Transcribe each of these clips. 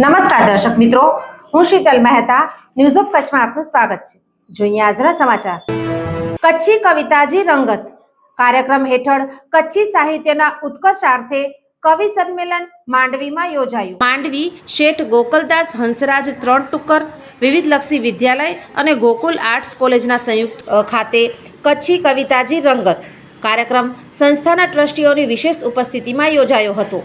નમસ્કાર દર્શક મિત્રો, હું શીતલ મહેતા ન્યૂઝ ઓફ કચ્છમાં આપનું સ્વાગત છે. જોઈએ આજના સમાચાર. કચ્છી કવિતાજી રંગત. કાર્યક્રમ હેઠળ કચ્છી સાહિત્યના ઉત્કર્ષાર્થે કવિ સંમેલન માંડવીમાં યોજાયું. માંડવી શેઠ ગોકલદાસ હંસરાજ ત્રણ ટુકર વિવિધલક્ષી વિદ્યાલય અને ગોકુલ આર્ટ્સ કોલેજના સંયુક્ત ખાતે કચ્છી કવિતાજી રંગત. કાર્યક્રમ સંસ્થાના ટ્રસ્ટીઓની વિશેષ ઉપસ્થિતિમાં યોજાયો હતો.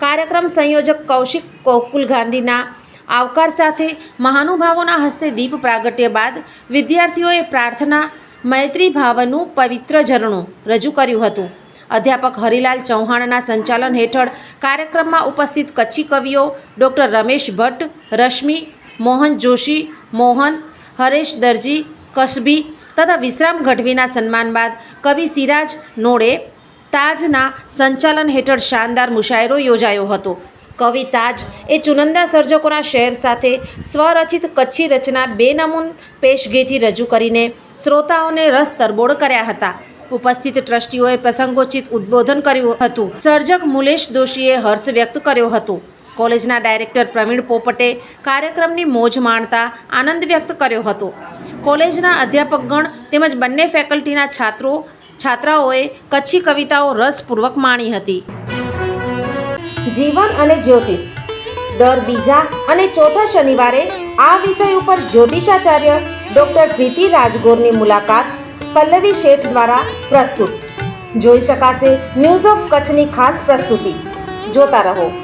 કાર્યક્રમ સંયોજક કૌશિક કોકુલ ગાંધીના આવકાર સાથે મહાનુભાવોના હસ્તે દીપ પ્રાગટ્ય બાદ વિદ્યાર્થીઓએ પ્રાર્થના મૈત્રી ભાવનું પવિત્ર ઝરણું રજૂ કર્યું હતું. અધ્યાપક હરિલાલ ચૌહાણના સંચાલન હેઠળ કાર્યક્રમમાં ઉપસ્થિત કચ્છી કવિઓ ડૉક્ટર રમેશ ભટ્ટ, રશ્મિ, મોહન જોશી, મોહન, હરેશ દરજી કસબી તથા વિશ્રામ ગઢવીના સન્માન બાદ કવિ સિરાજ નોડે તાજના સંચાલન હેઠળ શાનદાર મુશાયરો યોજાયો હતો. કવિ તાજ એ ચુનંદા સર્જકોના શેર સાથે સ્વરચિત કચ્છી રચના બેનમૂન પેશગીથી રજૂ કરીને શ્રોતાઓને રસ તરબોળ કર્યા હતા. ઉપસ્થિત ટ્રસ્ટીઓએ પ્રસંગોચિત ઉદ્બોધન કર્યું હતું. સર્જક મુલેશ દોશીએ હર્ષ વ્યક્ત કર્યો હતો. કોલેજના ડાયરેક્ટર પ્રવીણ પોપટે કાર્યક્રમની મોજ માણતા આનંદ વ્યક્ત કર્યો હતો. કોલેજના અધ્યાપકગણ તેમજ બંને ફેકલ્ટીના છાત્રો, છાત્રાઓએ કચ્છી કવિતાઓ રસપૂર્વક માણી હતી. જીવન અને જ્યોતિષ. દર બીજા અને ચોથા શનિવારે આ વિષય ઉપર જ્યોતિષાચાર્ય ડોક્ટર પ્રીતિ રાજગોરની મુલાકાત પલ્લવી શેઠ દ્વારા પ્રસ્તુત. જોઈ શકાશે ન્યૂઝ ઓફ કચ્છની ખાસ પ્રસ્તુતિ. જોતા રહો.